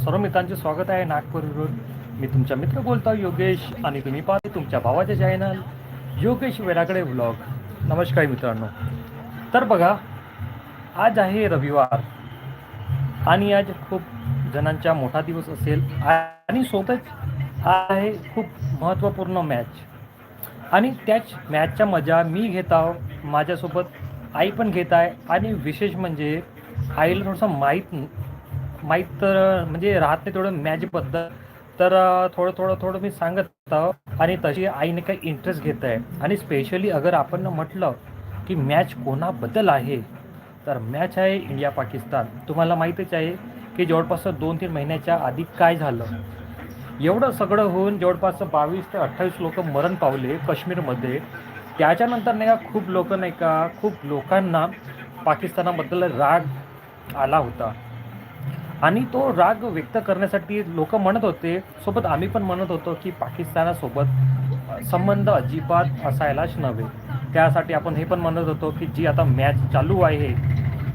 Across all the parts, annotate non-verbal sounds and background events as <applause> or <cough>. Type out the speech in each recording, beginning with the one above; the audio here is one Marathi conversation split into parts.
सर्व मित्रांचे स्वागत आहे नागपूरवरून मी तुमचा मित्र बोलतो योगेश आणि तुम्ही पाहते तुमच्या भावाचे चॅनल योगेश वेळाकडे व्लॉग नमस्कार मित्रांनो. तर बघा आज आहे रविवार आणि आज खूप जणांचा मोठा दिवस असेल आणि सोबतच आहे खूप महत्त्वपूर्ण मॅच आणि त्याच मॅचच्या मजा मी घेत आहो माझ्यासोबत आई पण घेत आहे आणि विशेष म्हणजे आईला थोडंसं माहीत माहीत तर म्हणजे राहत नाही थोडं मॅचबद्दल तर थोडं थोडं थोडं मी सांगत आणि तशी आईने काही इंटरेस्ट घेत आहे. आणि स्पेशली अगर आपण म्हटलं की मॅच कोणाबद्दल आहे तर मॅच आहे इंडिया पाकिस्तान. तुम्हाला माहीतच आहे की जवळपास दोन तीन महिन्याच्या आधी काय झालं? एवढं सगळं होऊन जवळपास बावीस ते अठ्ठावीस लोक मरण पावले काश्मीरमध्ये. त्याच्यानंतर नाही का खूप लोक नाही का खूप लोकांना पाकिस्तानाबद्दल राग आला होता. आणि तो राग व्यक्त करण्यासाठी लोक म्हणत होते सोबत आम्ही पण म्हणत होतो की पाकिस्तानासोबत संबंध अजिबात असायलाच नव्हे. त्यासाठी आपण हे पण म्हणत होतो की जी आता मॅच चालू आहे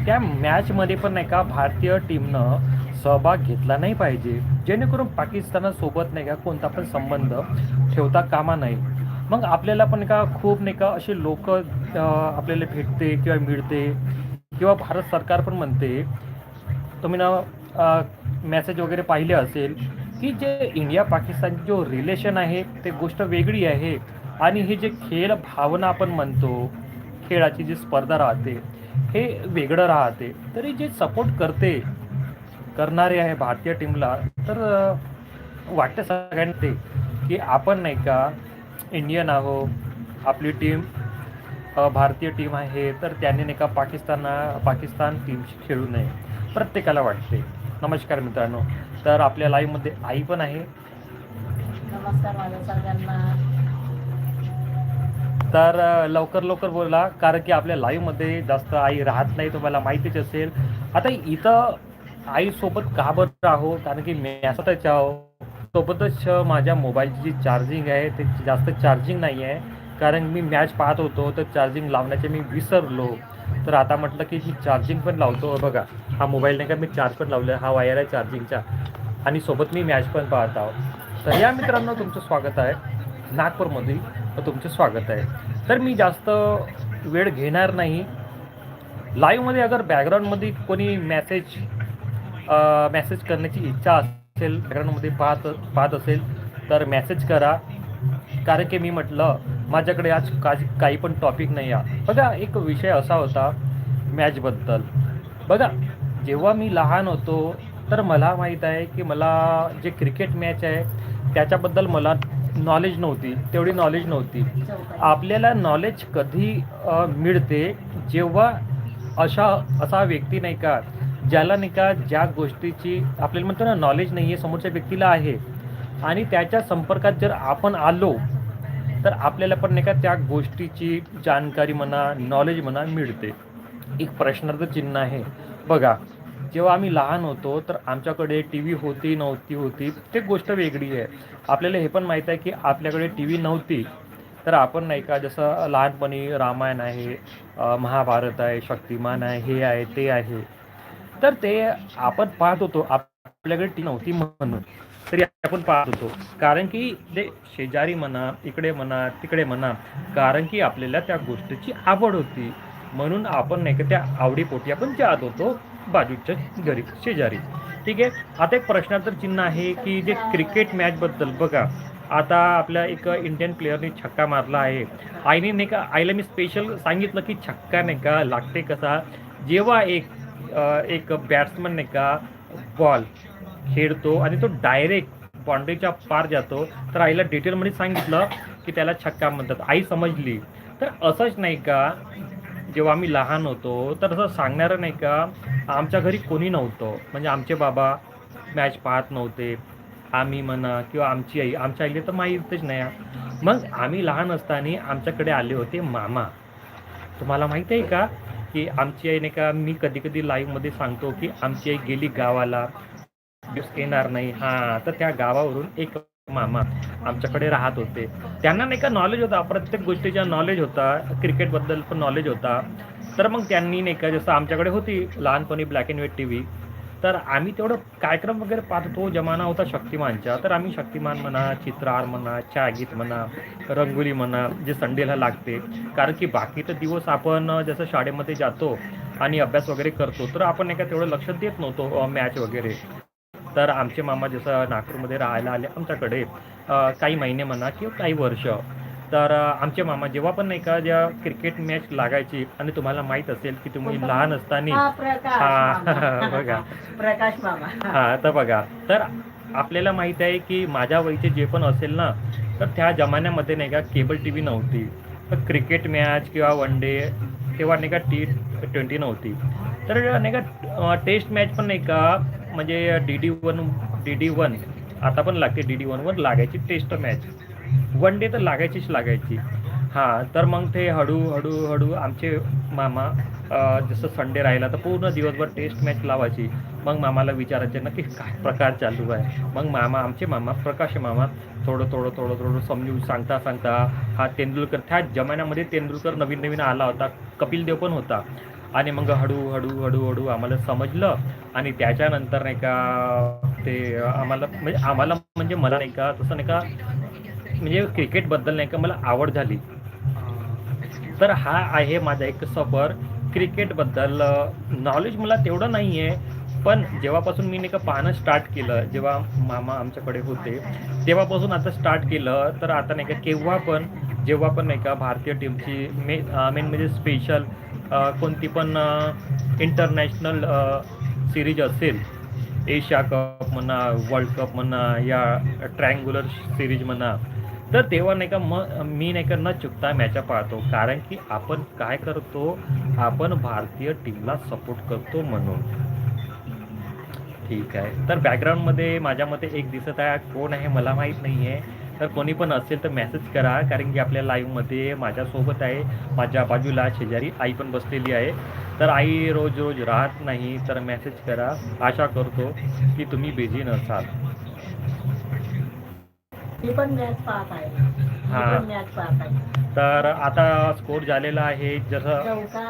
त्या मॅचमध्ये पण नाही का भारतीय टीमनं सहभाग घेतला नाही पाहिजे. जेणेकरून पाकिस्तानासोबत नाही का कोणता पण संबंध ठेवता कामा नाही मग आपल्याला पण का खूप नाही का असे लोक आपल्याला भेटते किंवा मिळते किंवा भारत सरकार पण म्हणते तुम्ही ना मेसेज वगैरे पाहिले असेल की जे इंडिया पाकिस्तान जो रिलेशन आहे ते गोष्ट वेगळी आहे. आणि हे जे खेळ भावना आपण म्हणतो खेळाची जी स्पर्धा राहते हे वेगळं राहते. तरी जे सपोर्ट करते करणारे आहे भारतीय टीमला तर वाटतं सगळ्यांना ते की आपण नाही का इंडियन आहो आपली टीम भारतीय टीम आहे तर त्यांनी नाही का पाकिस्ताना पाकिस्तान टीमशी खेळू नये. प्रत्येकाला वाटते. नमस्कार मित्रांनो. तर आपल्या लाईव्हमध्ये आई पण आहे. नमस्कार माझ्या तर लवकर लवकर बोला कारण की आपल्या लाईव्हमध्ये जास्त आई राहत नाही तुम्हाला माहितीच असेल. आता इथं आईसोबत का बरं आहो? कारण की मी स्वतःच आहो. सोबतच माझ्या मोबाईलची जी चार्जिंग आहे ते जास्त चार्जिंग नाही आहे कारण मी मॅच पाहत होतो तर चार्जिंग लावण्याचे मी विसरलो. तर आता म्हटलं की मी चार्जिंग पण लावतो. बघा हा मोबाईल नाही का मी चार्ज पण लावलं हा वायर आहे चार्जिंगचा आणि सोबत मी मॅच पण पाहत आहो तर या मित्रांनो तुमचं स्वागत आहे. नागपूरमध्ये तुमचं स्वागत आहे. तर मी जास्त वेळ घेणार नाही. लाईव्हमध्ये अगर बॅकग्राऊंडमध्ये कोणी मॅसेज मॅसेज करण्याची इच्छा असेल बॅकग्राऊंडमध्ये पाहत पाहत असेल तर मॅसेज करा. कारण की मी म्हटलं माझ्याकडे आज काही काही पण टॉपिक नाही आहे. बघा एक विषय असा होता मॅचबद्दल बघा जेव्हा मी लहान होतो तर मला माहीत आहे की मला जे क्रिकेट मॅच आहे त्याच्याबद्दल मला नॉलेज नव्हती तेवढी नॉलेज नव्हती. आपल्याला नॉलेज कधी मिळते जेव्हा अशा असा व्यक्ती नाही का ज्याला नाही का ज्या गोष्टीची आपल्याला म्हणतो ना नॉलेज नाही आहे समोरच्या व्यक्तीला आहे. आणि त्याच्या संपर्कात जर आपण आलो तर आपल्याला पण नाही का त्या गोष्टीची जानकारी म्हणा नॉलेज म्हणा मिळते. एक प्रश्नार्थ चिन्ह आहे. बघा जेव्हा आम्ही लहान होतो तर आमच्याकडे टी व्ही होती नव्हती होती ते गोष्ट वेगळी आहे. आपल्याला हे पण माहीत आहे की आपल्याकडे टी व्ही नव्हती. तर आपण नाही का जसं लहानपणी रामायण आहे महाभारत आहे शक्तिमान आहे हे आहे ते आहे. तर ते आपण पाहत होतो आपल्याकडे टी नव्हती म्हणून. तरी आपण पाहत होतो. कारण की ते शेजारी म्हणा इकडे म्हणा तिकडे म्हणा कारण की आपल्याला त्या गोष्टीची आवड होती. म्हणून आपण नाही का त्या आवडीपोटी आपण जात होतो बाजूच्या घरी शेजारी. ठीक आहे? आता एक प्रश्नाचं चिन्ह आहे की जे क्रिकेट मॅचबद्दल बघा. आता आपल्या एक इंडियन प्लेअरने छक्का मारला आहे. आईने नाही का आईला मी स्पेशल सांगितलं की छक्का नाही का लागते कसा? जेव्हा एक एक बॅट्समन नाही का बॉल खेळतो आणि तो डायरेक्ट बाउंड्रीच्या पार जातो. तर आईला डिटेलमध्ये सांगितलं की त्याला छक्का म्हणतात. आई समजली. तर असंच नाही का जेव्हा आम्ही लहान होतो तर असं सांगणारं नाही का आमच्या घरी कोणी नव्हतं. म्हणजे आमचे बाबा मॅच पाहत नव्हते. आम्ही म्हणा किंवा आमची आई आमच्या आईला तर माहीतच नाही. मग आम्ही लहान असताना आमच्याकडे आले होते मामा. तुम्हाला माहीत आहे का की आमची आई नाही का मी कधी कधी लाईव्हमध्ये सांगतो की आमची आई गेली गावाला. दिवस येणार नाही. हा तर त्या गावावरून एक मामा आमच्याकडे राहत होते. त्यांना नाही का नॉलेज होता. प्रत्येक गोष्टीचा नॉलेज होता. क्रिकेटबद्दल पण नॉलेज होता. तर मग त्यांनी नाही का जसं आमच्याकडे होती लहानपणी black and white T V तर आम्ही तेवढं कार्यक्रम वगैरे पाहतो तो जमाना होता शक्तिमानचा. तर आम्ही शक्तिमान म्हणा चित्रहार म्हणा छायागीत म्हणा रंगोली म्हणा जे संडेला लागते. कारण की बाकी तर दिवस आपण जसं शाळेमध्ये जातो आणि अभ्यास वगैरे करतो तर आपण एका तेवढं लक्ष देत नव्हतो मॅच वगैरे. तर आमचे मामा जसं नागपूरमध्ये राहायला आले आमच्याकडे काही महिने म्हणा किंवा काही वर्ष तर आमचे मामा जेव्हा पण नाही का ज्या क्रिकेट मॅच लागायची आणि तुम्हाला माहीत असेल की तुम्ही कोणता? लहान असताना हा हा. <laughs> बघा. प्रकाश मामा हा तर बघा तर आपल्याला माहीत आहे की माझ्या वयचे जे पण असेल ना तर त्या जमान्यामध्ये नाही का केबल टी व्ही नव्हती तर क्रिकेट मॅच किंवा वन डे तेव्हा नाही का टी ट्वेंटी नव्हती. तर नाही का टेस्ट मॅच पण नाही का म्हणजे D D one D D one आता पण लागते डी डी वनवर लागायची टेस्ट मॅच वन डे तर लागायचीच लागायची. हां तर मग ते हळू हळू हळू आमचे मामा जसं संडे राहिला तर पूर्ण दिवसभर टेस्ट मॅच लावायची. मग मामाला विचारायचे नक्की काय प्रकार चालू आहे? मग मामा आमचे मामा प्रकाश मामा थोडं थोडं थोडं थोडं समजून सांगता सांगता हा तेंडुलकर त्या जमान्यामध्ये तेंडुलकर नवीन नवीन आला होता कपिल देव पण होता. आणि मग हळू हळू हळू हळू आम्हाला समजलं आणि त्याच्यानंतर नाही का ते आम्हाला म्हणजे आम्हाला म्हणजे मला नाही का तसं नाही का म्हणजे क्रिकेटबद्दल नाही का मला आवड झाली. तर हा आहे माझा एक सफर क्रिकेटबद्दल नॉलेज मला तेवढं नाही आहे पण जेव्हापासून मी नाही का पाहणं स्टार्ट केलं जेव्हा मामा आमच्याकडे होते तेव्हापासून आता स्टार्ट केलं तर आता नाही का केव्हा पण जेव्हा पण नाही का भारतीय टीमची मे मेन म्हणजे स्पेशल कोणती पण इंटरनॅशनल सिरीज असेल एशिया कप म्हणा वर्ल्ड कप म्हणा या ट्रँग्युलर सिरीज म्हणा तर तेव्हा नाही का म मी नाही का न चुकता मॅचा पाहतो. कारण की आपण काय करतो? आपण भारतीय टीमला सपोर्ट करतो म्हणून. ठीक आहे. तर बॅकग्राऊंडमध्ये माझ्या मते एक दिसत आहे. कोण आहे मला माहीत नाही आहे तर कोणी पण असेल तर मेसेज करा. कारण की आपल्या लाईव्हमध्ये माझ्यासोबत आहे. माझ्या बाजूला शेजारी आई पण बसलेली आहे. तर आई रोज रोज राहत नाही. तर मेसेज करा. आशा करतो की तुम्ही बिझी नसाल. ती पण मॅच पाहत आहे. ती हा. पण मॅच पाहत आहे. तर आता स्कोर झालेला आहे जसं चौका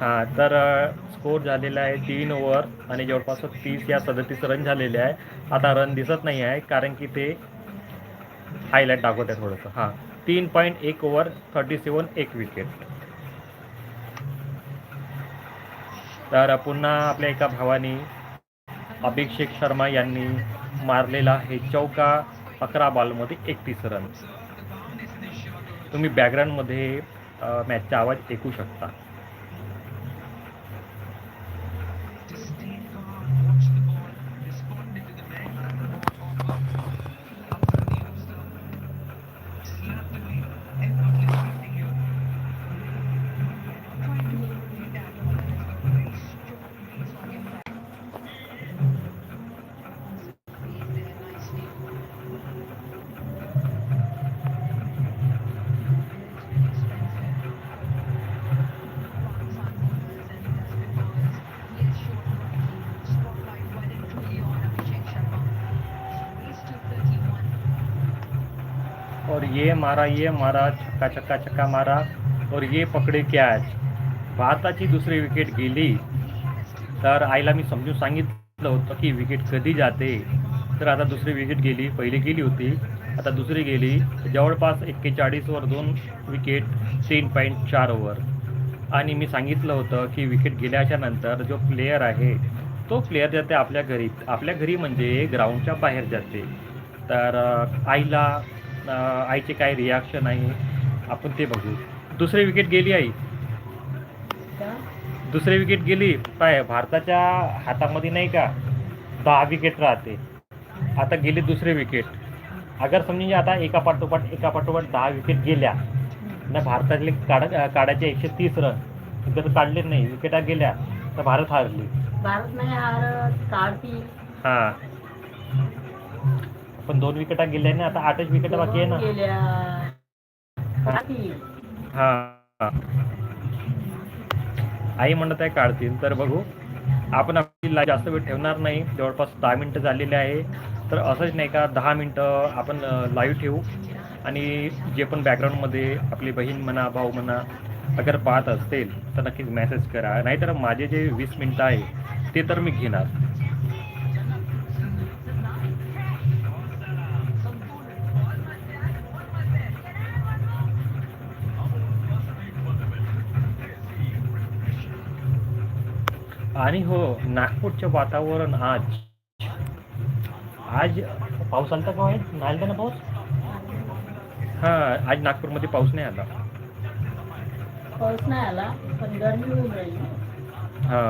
हां तर स्कोर झालेला आहे तीन ओव्हर आणि जवळपास तीस या सदतीस रन झालेले आहे. आता रन दिसत नाही आहे कारण की ते हायलाईट दाखवत आहे थोडंसं. हां तीन पॉईंट एक ओव्हर थर्टी सेवन एक विकेट तर पुन्हा आपल्या एका भावानी अभिषेक शर्मा यांनी मारलेला आहे चौका अकरा बॉलमध्ये एकतीस रन. तुम्ही बॅकग्राऊंडमध्ये मॅचचा आवाज ऐकू शकता. और ये मारा ये मारा छक्का छक्का छक्का मारा और ये पकडे कॅच भारताची दुसरी विकेट गेली. तर आईला मी समजून सांगितलं होतं की विकेट कधी जाते? तर आता दुसरी विकेट गेली पहिली गेली होती. आता दुसरी गेली. जवळपास एक्केचाळीसवर दोन विकेट तीन पॉईंट चार ओव्हर आणि मी सांगितलं होतं की विकेट गेल्याच्यानंतर जो प्लेयर आहे तो प्लेयर जाते आपल्या घरी. आपल्या घरी म्हणजे ग्राउंडच्या बाहेर जाते. तर आईला आईचे काय रिॲक्शन आहे आपण ते बघू. दुसरी विकेट गेली आई? दुसरी विकेट गेली. काय भारताच्या हातामध्ये नाही का? दहा विकेट राहते. आता गेली दुसरी विकेट अगर समजा आता एका पाठोपाठ एका पाठोपाठ दहा विकेट गेल्या. ना भारतातले काढ काढायचे एकशे तीस रन जर काढले नाही विकेटा गेल्या. तर भारत हारली. भारत नाही हारत काढतील. हां. पण दोन विकेटा गेल्या ना आता आठच विकेट बाकी आहे ना. हां. आई म्हणत आहे काढतील. तर बघू. आपण आपली ला जास्त वेळ ठेवणार नाही. जवळपास दहा मिनटं झालेले आहे. तर असंच नाही का दहा मिनटं आपण लाईव्ह ठेवू. आणि जे पण बॅकग्राऊंडमध्ये आपली बहीण म्हणा भाऊ म्हणा अगर पाहत असतील तर नक्कीच मेसेज करा. नाहीतर माझे जे वीस मिनटं आहे ते तर मी घेणार. आणि हो नागपूरचे वातावरण आज? आज पाऊस आलता का वाईट नाही आलता ना पाऊस? हा आज नागपूरमध्ये पाऊस नाही आला. पाऊस नाही आला पण गरमी होऊन राहिली हा.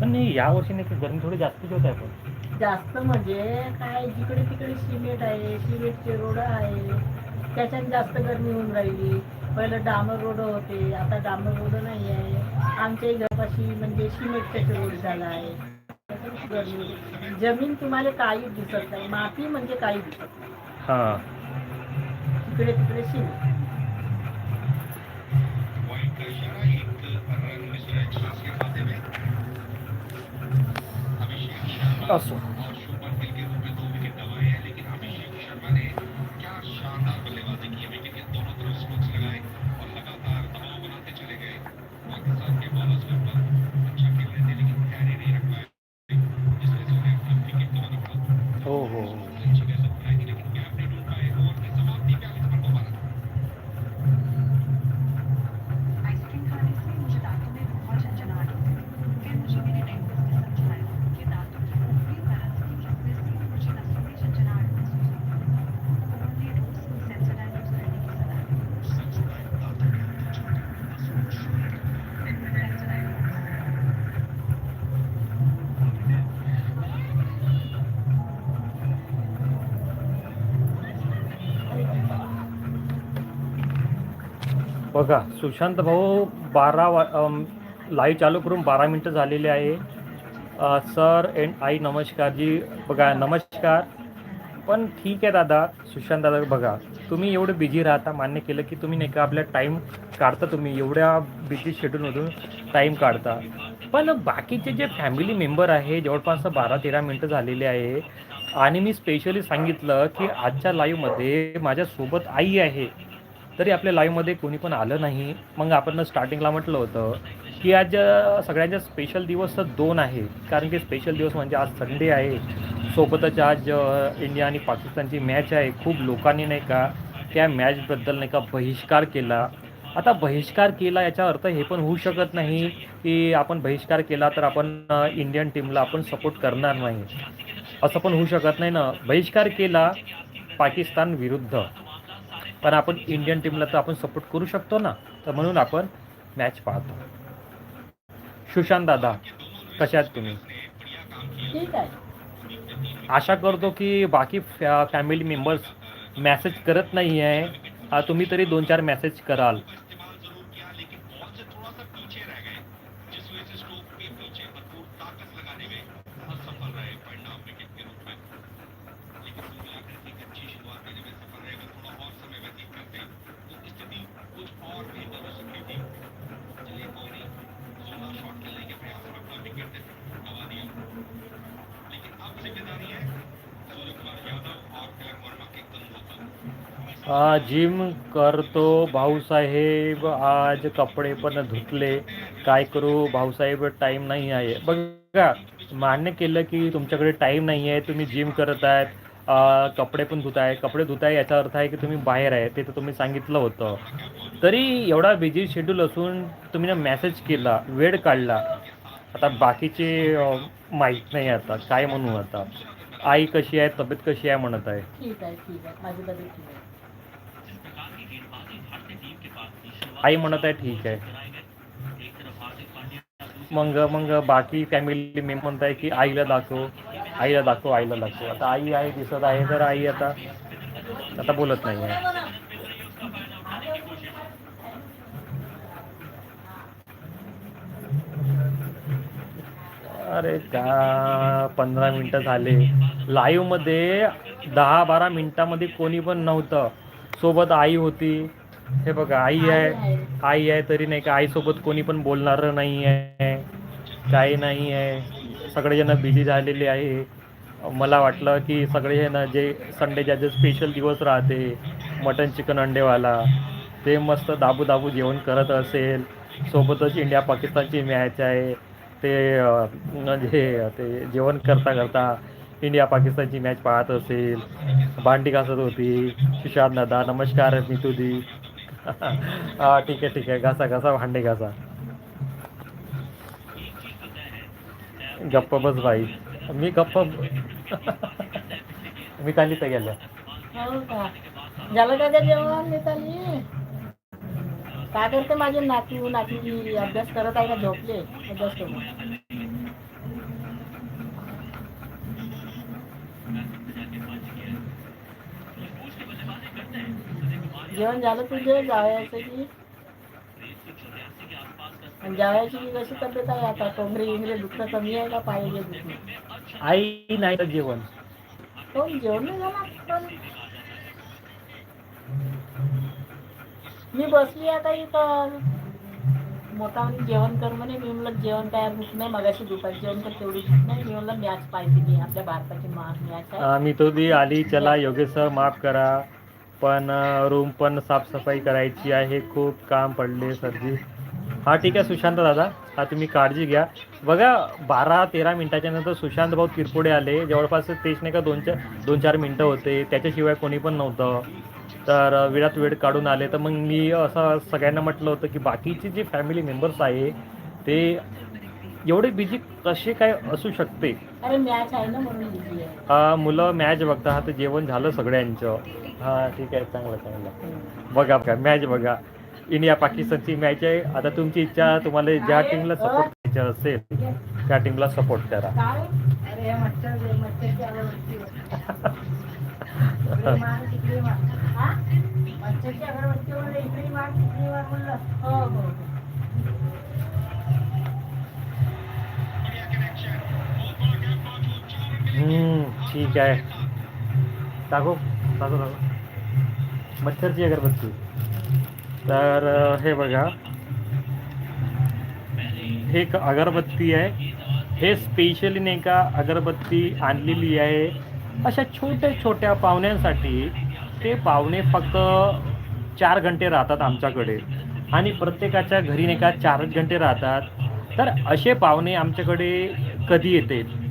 पण नाही या वर्षी नाही गरमी थोडी जास्तच होत आहे पण. जास्त म्हणजे काय जिकडे तिकडे सिमेंट आहे सिमेंटचे रोड आहे त्याच्यात जास्त गरमी होऊन राहिली. पहिलं डांबर रोड होते आता डांबर रोड नाही आहे. आमच्याही घरापाशी म्हणजे सिमेंटचा रोड झाला आहे. जमीन तुम्हाला काही दिसत नाही माती म्हणजे काही दिसत नाही. तिकडे तिकडे सिमेंट. असो. बघा सुशांत भाऊ बारा वा लाईव्ह चालू करून बारा मिनटं झालेले आहे. सर अँड आई नमस्कार जी. बघा नमस्कार. पण ठीक आहे दादा सुशांत दादा बघा तुम्ही एवढे बिझी राहता मान्य केलं की तुम्ही नाही का आपल्या टाईम काढता तुम्ही एवढ्या बिझी शेड्यूलमधून टाईम काढता. पण बाकीचे जे फॅमिली मेंबर आहे जवळपास बारा तेरा मिनटं झालेले आहे. आणि मी स्पेशली सांगितलं की आजच्या लाईव्हमध्ये माझ्यासोबत आई आहे. तरी आपल्या लाईव्हमध्ये कोणी पण आलं नाही. मग आपण स्टार्टिंगला म्हटलं होतं की आज सगळ्यांच्या स्पेशल दिवस तर दोन आहे कारण की स्पेशल दिवस म्हणजे आज संडे आहे. सोबतच आज इंडिया आणि पाकिस्तानची मॅच आहे. खूप लोकांनी नाही का त्या मॅचबद्दल नाही का बहिष्कार केला. आता बहिष्कार केला याचा अर्थ हे पण होऊ शकत नाही की आपण बहिष्कार केला तर आपण इंडियन टीमला आपण सपोर्ट करणार नाही. असं पण होऊ शकत नाही ना. बहिष्कार केला पाकिस्तान विरुद्ध. पण आपण इंडियन टीमला तर आपण सपोर्ट करू शकतो ना? तर म्हणून आपण मॅच पाहतो. सुशांत दादा कशा आहात तुम्ही? आशा करतो की बाकी फॅ फॅमिली मेंबर्स मॅसेज करत नाही आहे तुम्ही तरी दोन चार मेसेज कराल. जिम करतो भाऊसाहेब. आज कपडे पण धुतले. काय करू भाऊसाहेब टाईम नाही आहे. बघा मान्य केलं की तुमच्याकडे टाईम नाही आहे. तुम्ही जिम करत आहेत. कपडे पण धुताय. कपडे धुताय याचा अर्थ आहे की तुम्ही बाहेर आहे. ते तर तुम्ही सांगितलं होतं. तरी एवढा बिझी शेड्यूल असून तुम्ही ना मेसेज केला वेळ काढला. आता बाकीचे माहीत नाही आता. काय म्हणू आता? आई कशी आहे? तब्येत कशी आहे? म्हणत आहे. ठीक आहे ठीक आहे. माझी तब्येत ठीक आहे. आई म्हणत आहे ठीक आहे. मग मग बाकी फॅमिली मेंबर म्हणत आहे की आईला दाखव आईला दाखव आईला दाखव. आता आई आहे दिसत आहे तर आई आता आता बोलत नाही आहे. अरे का पंधरा मिनटं झाले. लाईव्हमध्ये दहा बारा मिनिटामध्ये कोणी पण नव्हतं. सोबत आई होती. हे बघा आई आहे. आई आहे तरी नाही का आईसोबत कोणी पण बोलणार नाही आहे. काही नाही आहे. सगळेजण बिझी झालेले आहे. मला वाटलं की सगळेजण जे संडेच्या जे स्पेशल दिवस राहते मटन चिकन अंडेवाला ते मस्त दाबू दाबू जेवण करत असेल. सोबतच इंडिया पाकिस्तानची मॅच आहे. ते म्हणजे ते जेवण करता करता इंडिया पाकिस्तानची मॅच पाहत असेल. भांडी घासत होती. सुशांत दादा नमस्कार मी तुझी हा ठीक आहे ठीक आहे. घासा घासा भांडे घासा. गप्प बस बाई. मी गप्प मी चालीच तर गेल्या. हो झालं का गं जेवण चालली? काय करते माझे नातू नाती अभ्यास करत आहे का झोपले. अभ्यास करून. जेवण झालं तुझे जावयाचं की? आणि जावयाची की कशी तब्येत आहे आता? टोंगरे इंगरे दुखणं कमी आहे का? पाहिजे दुखणं? आई नाही तर जेवण. हो जेवण नाही झालं मी बसली आता इथं. मोठा जेवण कर म्हणे मी म्हणलं जेवण काय भूक नाही मगाशी दुपारी जेवण कर तेवढी भूक नाही. मी म्हणलं मॅच पाहिजे मी आपल्या भारताची मॅच आहे मी तो दी आली चला योगेश सर माफ करा. पण रूम पण साफसफाई करायची आहे. खूप काम पडले सरजी. हा ठीक आहे सुशांत दादा. हा तुम्ही काळजी घ्या. बघा बारा तेरा मिनटाच्या नंतर सुशांत भाऊ तिरपुडे आले. जवळपास तेच नाही का दोन चार दोन चार मिनटं होते. त्याच्याशिवाय कोणी पण नव्हतं. तर वेळात वेळ काढून आले. तर मग मी असं सगळ्यांना म्हटलं होतं की बाकीचे जे फॅमिली मेंबर्स आहे ते एवढे बिझी कसे काय असू शकते? हा मुलं मॅच बघता हा तर जेवण झालं सगळ्यांचं. हा ठीक आहे चांगलं चांगलं. बघा बघा मॅच बघा. इंडिया पाकिस्तानची मॅच आहे. आता तुमची इच्छा तुम्हाला ज्या टीमला सपोर्ट करायचं असेल त्या टीमला सपोर्ट करा. ठीक आहे. दाखव टाकू टाकू. मच्छरची अगरबत्ती. तर हे बघा. हे एक अगरबत्ती आहे. हे स्पेशली नाही का अगरबत्ती आणलेली आहे. अशा छोट्या छोट्या पाहुण्यांसाठी ते पाहुणे फक्त चार घंटे राहतात आमच्याकडे. आणि प्रत्येकाच्या घरी नाही का चारच घंटे राहतात. तर असे पाहुणे आमच्याकडे कधी येतील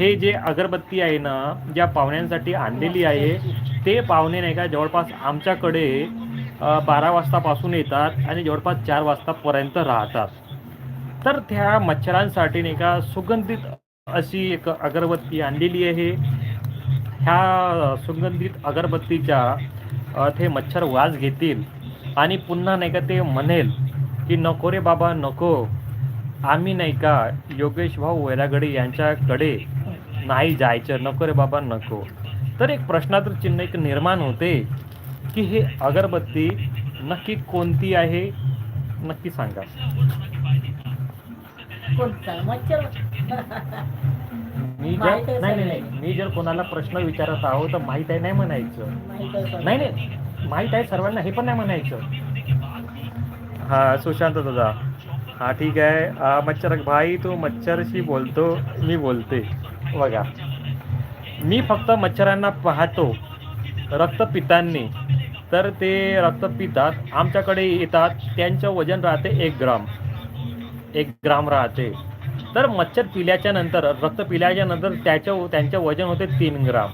हे जे अगरबत्ती आहे ना ज्या पाहुण्यांसाठी आणलेली आहे ते पाहुणे नाही का जवळपास आमच्याकडे बारा वाजतापासून येतात आणि जवळपास चार वाजतापर्यंत राहतात. तर त्या मच्छरांसाठी नाही का सुगंधित अशी एक अगरबत्ती आणलेली आहे. ह्या सुगंधित अगरबत्तीच्या ते मच्छर वास घेतील आणि पुन्हा नाही का ते म्हणेल की नको रे बाबा नको. आम्ही नाही का योगेश भाऊ वैरागडे यांच्याकडे नाही जायचं नको रे बाबा नको. तर एक प्रश्नाचं चिन्ह एक निर्माण होते की हे अगरबत्ती नक्की कोणती आहे? नक्की सांगा. मी जर नाही नाही मी जर कोणाला प्रश्न विचारत आहो तर माहीत आहे नाही म्हणायचं. नाही नाही. माहीत आहे सर्वांना हे पण नाही म्हणायचं. हा सुशांत दादा. हा ठीक आहे. मच्छर भाई तू मच्छरशी बोलतो मी बोलते. बघा. मी फक्त मच्छरांना पाहतो रक्तपितांनी तर ते रक्त पितात आमच्याकडे येतात त्यांचं वजन राहते एक ग्राम. एक ग्राम राहते. तर मच्छर पिल्याच्या नंतर रक्त पिल्याच्या नंतर त्याचं त्यांचं वजन होते तीन ग्राम.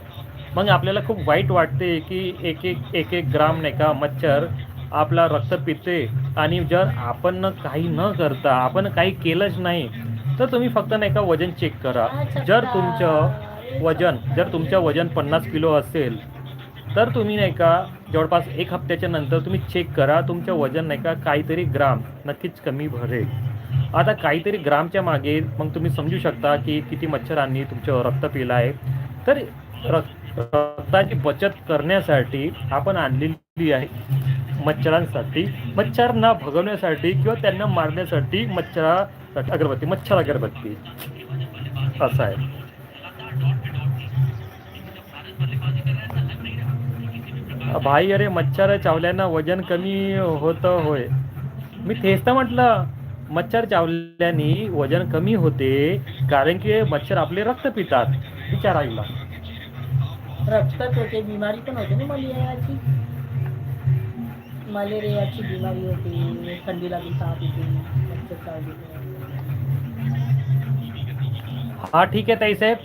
मग आपल्याला खूप वाईट वाटते की एक एक एक एक ग्राम नाही का मच्छर आपला रक्त पिते. आणि जर आपण काही न करता आपण काही केलंच नाही तर तुम्ही फक्त नाही का वजन चेक करा. जर तुमचं वजन जर तुमचं वजन पन्नास किलो असेल तर तुम्ही नाही का जवळपास एक हप्त्याच्या नंतर तुम्ही चेक करा. तुमचं वजन नाही का काहीतरी ग्राम नक्कीच कमी भरेल. आता काहीतरी ग्रामच्या मागे मग तुम्ही समजू शकता की किती मच्छरांनी तुमचं रक्त पिलं आहे तर रक्ताची बचत करण्यासाठी आपण आणलेली आहे मच्छरांसाठी. मच्छरांना भगवण्यासाठी किंवा त्यांना मारण्यासाठी मच्छरा अगरबत्ती मच्छर अगरबत्ती. असं आहे. भाई अरे मच्छर चावल्यानं वजन कमी होतं होय. मी तेच तर म्हटलं मच्छर चावल्याने वजन कमी होते कारण की मच्छर आपले रक्त पितात. विचारायला रक्त होते बिमारी पण होते ना मलेरियाची. मलेरियाची बिमारी होते थंडीला लागून ताप येते मच्छर चावली. हा ठीक आहे ताईसाहेब.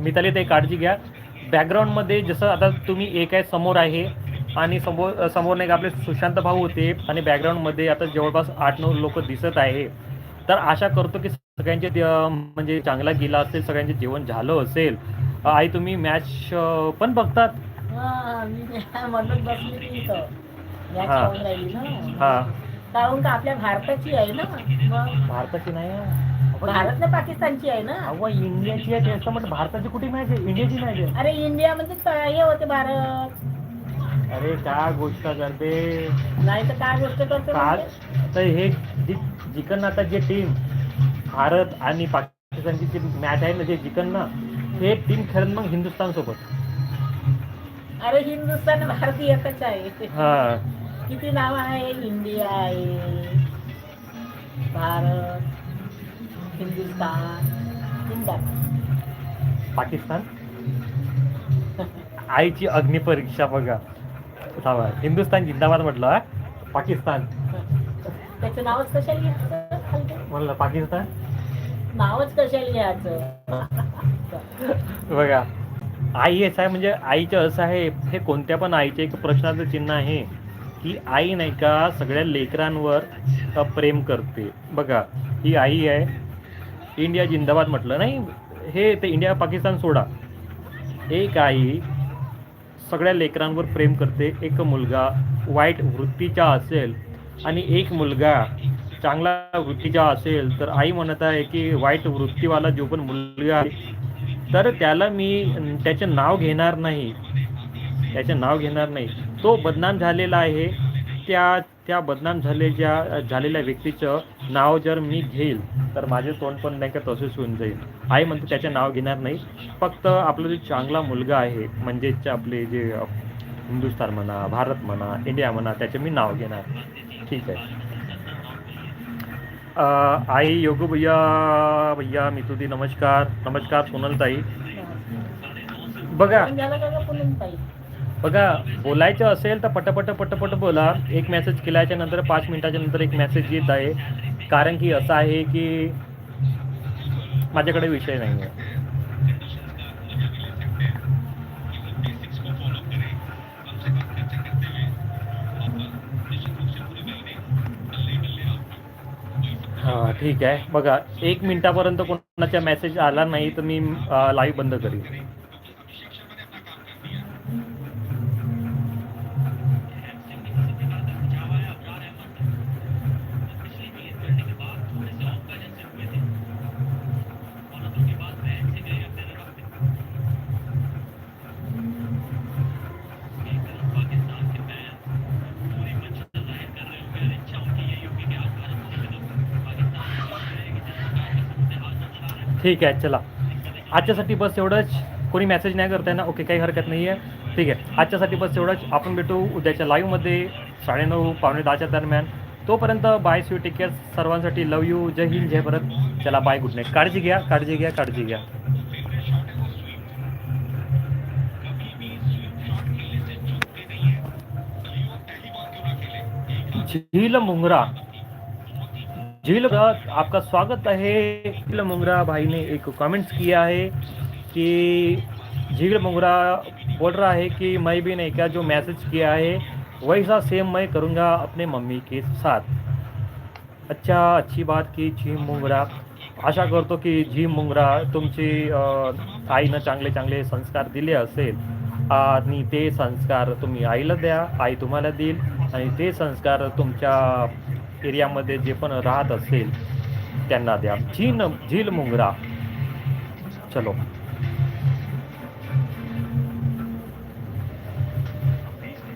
मी त्याला ते काळजी घ्या. बॅकग्राऊंडमध्ये जसं आता तुम्ही एक आहे समोर आहे आणि समोर समोर नाही आपले सुशांत भाऊ होते आणि बॅकग्राऊंडमध्ये आता जवळपास आठ नऊ लोक दिसत आहे. तर आशा करतो की सगळ्यांचे म्हणजे चांगला गेला असेल सगळ्यांचे जेवण झालं असेल. आई तुम्ही मॅच पण बघतात? हा <laughs> हा. कारण का आपल्या भारताची आहे ना. मग भारताची नाही आहे. भारत ना पाकिस्तानची आहे ना. अव्वा इंडियाची आहे त्याचं म्हटलं भारताची कुठे मॅच आहे? इंडियाची मॅच आहे. अरे इंडिया म्हणजे त- हे होते भारत. अरे काय गोष्ट करते? नाही तर काय गोष्ट करतो काल म्हणजे? तर हे जी जिकन आता जे टीम भारत आणि पाकिस्तानची जी मॅच आहे ना जे जिकन ना हे टीम खेळत मग हिंदुस्थान सोबत अरे हिंदुस्थान आणि भारत एकच आहे. हा. किती नाव आहे? इंडिया आहे. भारत जिंदाबाद पाकिस्तान? आईची अग्निपरीक्षा बघा. थांबा हिंदुस्थान जिंदाबाद म्हटलं? पाकिस्तान. त्याचं नावच कशाला घ्यायचं? म्हणलं पाकिस्तान? नावच कशाला घ्यायचं? बघा आई असं आहे म्हणजे आईचं असं आहे हे कोणत्या पण आईचे एक प्रश्नाचं चिन्ह आहे. की आई नाही का सगळ्या लेकरांवर प्रेम करते. बघा ही आई आहे. इंडिया जिंदाबाद म्हटलं. नाही हे ते इंडिया पाकिस्तान सोडा. एक आई सगळ्या लेकरांवर प्रेम करते. एक मुलगा वाईट वृत्तीचा असेल आणि एक मुलगा चांगला वृत्तीचा असेल तर आई म्हणत आहे की वाईट वृत्तीवाला जो पण मुलगा आहे तर त्याला मी त्याचं नाव घेणार नाही. त्याचं नाव घेणार नाही. तो बदनाम झालेला आहे. त्या त्या बदनाम झालेल्या झालेल्या व्यक्तीचं नाव जर मी घेईल तर माझे तोंड पण नाही का तसेच होऊन जाईल. आई म्हणते त्याचं नाव घेणार नाही. फक्त आपला जो चांगला मुलगा आहे म्हणजेच आपले जे हिंदुस्तान हिंदुस्थान म्हणा भारत म्हणा इंडिया म्हणा त्याचे मी नाव घेणार. ठीक आहे. आई योगू भैया भैया मितुदी नमस्कार. नमस्कार सोनल ताई बघा बघा बोलायचं असेल तर पटपट पटपट बोला. एक मेसेज केल्याच्यानंतर पाच मिनिटाच्या नंतर एक मेसेज येत आहे. कारण की असं आहे की माझ्याकडे विषय नाही आहे हां ठीक आहे. बघा एक मिनिटापर्यंत कोणाचा मेसेज आला नाही तर मी लाईव्ह बंद करीन. ठीक आहे चला. आजच्यासाठी बस एवढंच. कोणी मेसेज नाही करताय ना ओके काही हरकत नाही आहे ठीक आहे. आजच्यासाठी बस एवढंच. आपण भेटू उद्याच्या लाईव्हमध्ये साडेनऊ पावणे दहाच्या दरम्यान. तोपर्यंत बाय स्वी टेक केअर सर्वांसाठी लव यू जय हिंद जय भारत. चला बाय गुड नाईट काळजी घ्या काळजी घ्या काळजी घ्या. झील मुंगरा. झील आपका स्वागत है झील मुंगरा भाई ने एक कमेंट्स किया है कि झील मुंगरा बोल रहा है कि मैं भी नहीं क्या जो मैसेज किया है वैसा सेम मैं करूँगा अपने मम्मी के साथ। अच्छा अच्छी बात की झीम मुंगरा। आशा करतो की झीम मुंगरा तुमची आईनं चांगले चांगले संस्कार दिले असेल. आणि ते संस्कार तुम्ही आईला द्या आई तुम्हाला देईल. आणि ते संस्कार तुमच्या एरियामध्ये जे पण राहत असेल त्यांना द्या. झीन झील मुंगरा. चलो.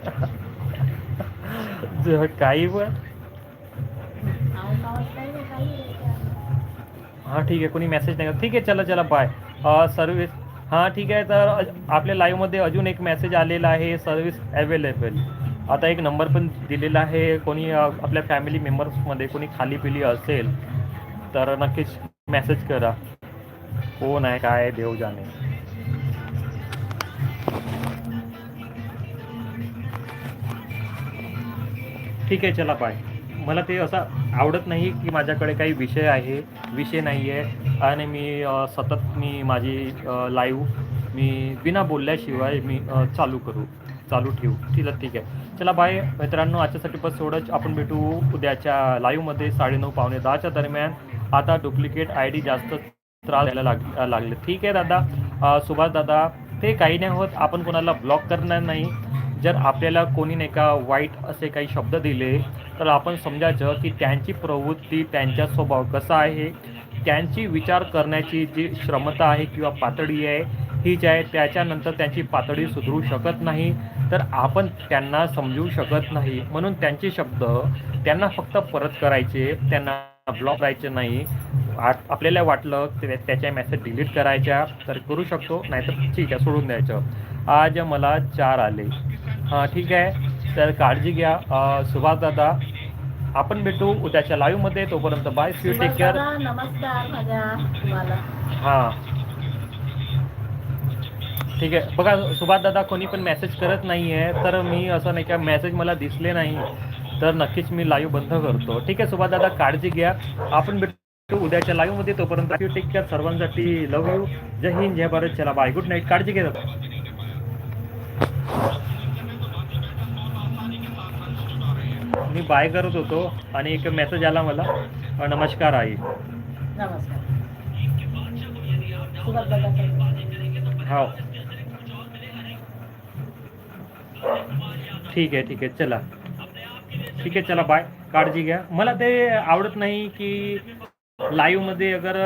<laughs> काही पण. हां ठीक आहे. कोणी मेसेज नाही ठीक आहे चला चला बाय सर्विस हां ठीक आहे. तर आपल्या लाईव्हमध्ये अजून एक मेसेज आलेला आहे. सर्विस अवेलेबल आता एक नंबर पण दिलेला आहे. कोणी आपल्या फॅमिली मेंबर्समध्ये कोणी खाली पिली असेल तर नक्कीच मेसेज करा. कोण आहे काय देव जाणे. ठीक आहे चला बाय मला ते असं आवडत नाही की माझ्याकडे काही विषय आहे. विषय नाही आहे. आणि मी सतत मी माझी लाईव्ह मी बिना बोलल्याशिवाय मी चालू करू. चालू ठेवू. ठीक आहे ठीक आहे. चला बाय मित्रांनो आजच्यासाठी बस सोडच आपण भेटू उद्याच्या लाईव्हमध्ये साडेनऊ पावणे दहाच्या दरम्यान. आता डुप्लिकेट आय डी जास्त त्रास द्यायला लाग लागले. ठीक आहे दादा. सुभाष दादा ते काही नाही होत. आपण कोणाला ब्लॉक करणार नाही. जर आपल्याला कोणी नाही का वाईट असे काही शब्द दिले तर आपण समजायचं की त्यांची प्रवृत्ती त्यांचा स्वभाव कसा आहे? त्यांची विचार करण्याची जी क्षमता आहे किंवा पातळी आहे ही जी आहे त्याच्यानंतर त्यांची पातळी सुधरू शकत नाही. तर आपण त्यांना समजू शकत नाही. म्हणून त्यांचे शब्द त्यांना फक्त परत करायचे त्यांना ब्लॉक करायचे नाही. आ- आपल्याला वाटलं ते त्याच्या मेसेज डिलीट करायच्या तर करू शकतो नाहीतर ठीक आहे सोडून द्यायचं. आज मला चार आले. हां ठीक आहे. तर काळजी घ्या. अं, सुभाष दादा आपण भेटू उद्याच्या लाईव्हमध्ये तोपर्यंत बाय सी टेक केअर नमस्कार हां. ठीक आहे. बघा सुभाष दादा कोणी पण मेसेज करत नाही आहे तर मी असं नाही का मेसेज मला दिसले नाही तर नक्कीच मी लाईव्ह बंद करतो. ठीक आहे सुभाष दादा काळजी घ्या. आपण भेटू उद्याच्या लाईव्हमध्ये तोपर्यंत टेक केअर सर्वांसाठी. लव यू जय हिंद जय भारत चला बाय गुड नाईट काळजी घ्या. मी बाय करत होतो आणि एक मेसेज आला मला. नमस्कार आई. नमस्कार. हो. ठीक आहे ठीक आहे. चला. ठीक आहे चला बाय काळजी घ्या. मला ते आवडत नाही की लाईव्हमध्ये अगर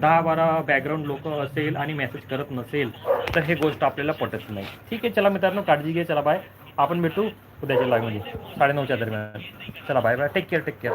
दहा बारा बॅकग्राऊंड लोक असेल आणि मेसेज करत नसेल तर हे गोष्ट आपल्याला पटत नाही. ठीक आहे चला मित्रांनो काळजी घ्या चला बाय आपण भेटू उद्याच्या लाईव्हमध्ये साडेनऊच्या दरम्यान. चला bye bye take care take care